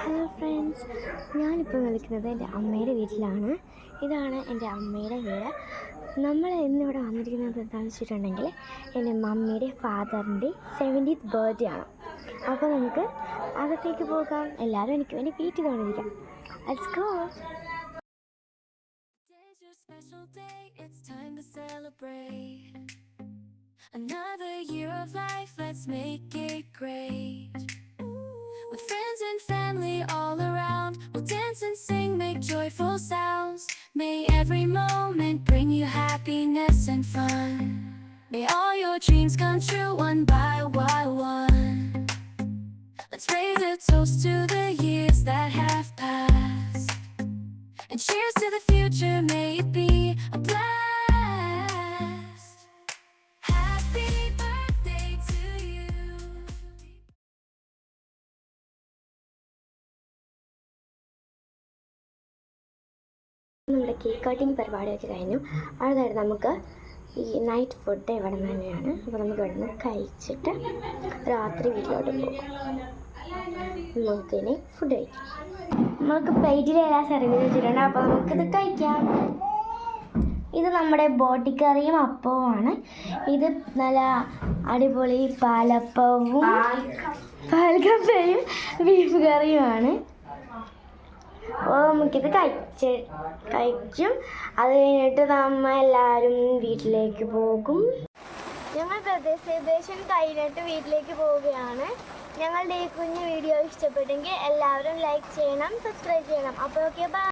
Hello friends ഞാനിപ്പോൾ നിൽക്കുന്നത് എന്റെ അമ്മയുടെ വീട്ടിലാണ്. ഇതാണ് എന്റെ അമ്മയുടെ വീട്. നമ്മൾ ഇന്നിവിടെ വന്നിരിക്കുന്നത് എന്താണെന്ന് വെച്ചിട്ടുണ്ടെങ്കിൽ എന്റെ മമ്മിയുടെ ഫാദറിന്റെ സെവന്റീത്ത് ബർത്ത്ഡേ ആണ്. അപ്പോൾ നമുക്ക് അകത്തേക്ക് പോകാം. എല്ലാവരും എനിക്ക് വേണ്ടി വീട്ടിൽ ചെയ്തുകൊണ്ടിരിക്കാം let's go special day, it's time to celebrate. Another year of life, let's make it great. Friends and family all around, we'll dance and sing, make joyful sounds. May every moment bring you happiness and fun. May all your dreams come true one by one. Let's raise a toast to the years that have passed. And cheers to the future, നമ്മുടെ cake cutting പരിപാടിയൊക്കെ കഴിഞ്ഞു. അതായത് നമുക്ക് ഈ night food ഇവിടെ നിന്ന് തന്നെയാണ്. അപ്പോൾ നമുക്ക് ഇവിടെ നിന്ന് കഴിച്ചിട്ട് രാത്രി വീട്ടിലോട്ട് പോകും. നമുക്കിനി ഫുഡ് കഴിക്കാം. നമുക്ക് പ്ലേറ്റിലെല്ലാം സെർവ് ചെയ്തിട്ടുണ്ട് വെച്ചിട്ടുണ്ട്. അപ്പോൾ നമുക്കിത് കഴിക്കാം. ഇത് നമ്മുടെ ബോട്ടിക്കറിയും അപ്പവുമാണ് ഇത് നല്ല അടിപൊളി പാലപ്പവും പാലക്കപ്പയും ബീഫ് കറിയുമാണ് നമുക്കിത് കഴിച്ച് കഴിക്കും. അത് കഴിഞ്ഞിട്ട് നമ്മ എല്ലാവരും വീട്ടിലേക്ക് പോകും. ഞങ്ങൾ പ്രദേശം കഴിഞ്ഞിട്ട് വീട്ടിലേക്ക് പോവുകയാണ്. ഞങ്ങളുടെ ഈ കുഞ്ഞു വീഡിയോ ഇഷ്ടപ്പെട്ടെങ്കിൽ എല്ലാവരും ലൈക്ക് ചെയ്യണം സബ്സ്ക്രൈബ് ചെയ്യണം. അപ്പോൾ ഓക്കെ ബൈ